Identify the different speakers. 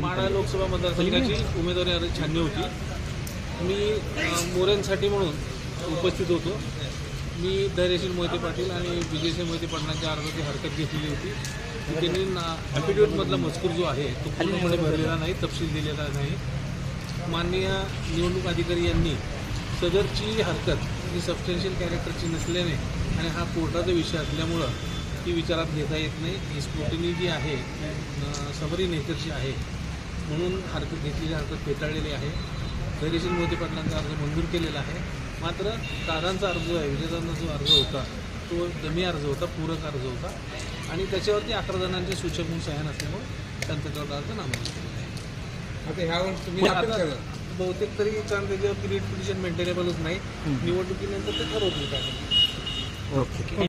Speaker 1: माढा लोकसभा मतदारसंघाची उमेदवारी अर्ज छाननी होती. मी मोऱ्यांसाठी म्हणून उपस्थित होतो. मी धैर्यशील मोहिते पाटील आणि विजयसिंह मोहिते पाटलांच्या अर्जाची हरकत घेतलेली होती. की त्यांनी ॲफिडेविटमधला मजकूर जो आहे तो पूर्णपणे भरलेला नाही तपशील दिलेला नाही. माननीय निवडणूक अधिकारी यांनी सदरची हरकत ही सबस्टेन्शियल कॅरेक्टरची नसल्याने आणि हा कोर्टाचा विषय असल्यामुळं ती विचारात घेता येत नाही. ही स्क्रुटिनी जी आहे सबरी नेचरची आहे म्हणून हरकत घेतलेली हरकत फेटाळलेली आहे. धैर्यशील मोदी पाटलांचा अर्ज मंजूर केलेला आहे. मात्र दादांचा अर्ज जो आहे विजयदांचा जो अर्ज होता तो दमी अर्ज होता पूरक अर्ज होता. आणि त्याच्यावरती अकरा जणांचे सूचक म्हणून सह्या नसल्यामुळे त्यांचा तेवढा अर्ज नामंजूर केलेला आहे. बहुतेक तरी कारण त्याच्यावरती रीट पिटिशन मेंटेनेबलच नाही. निवडणुकीनंतर ते ठरवतील काय.
Speaker 2: ओके.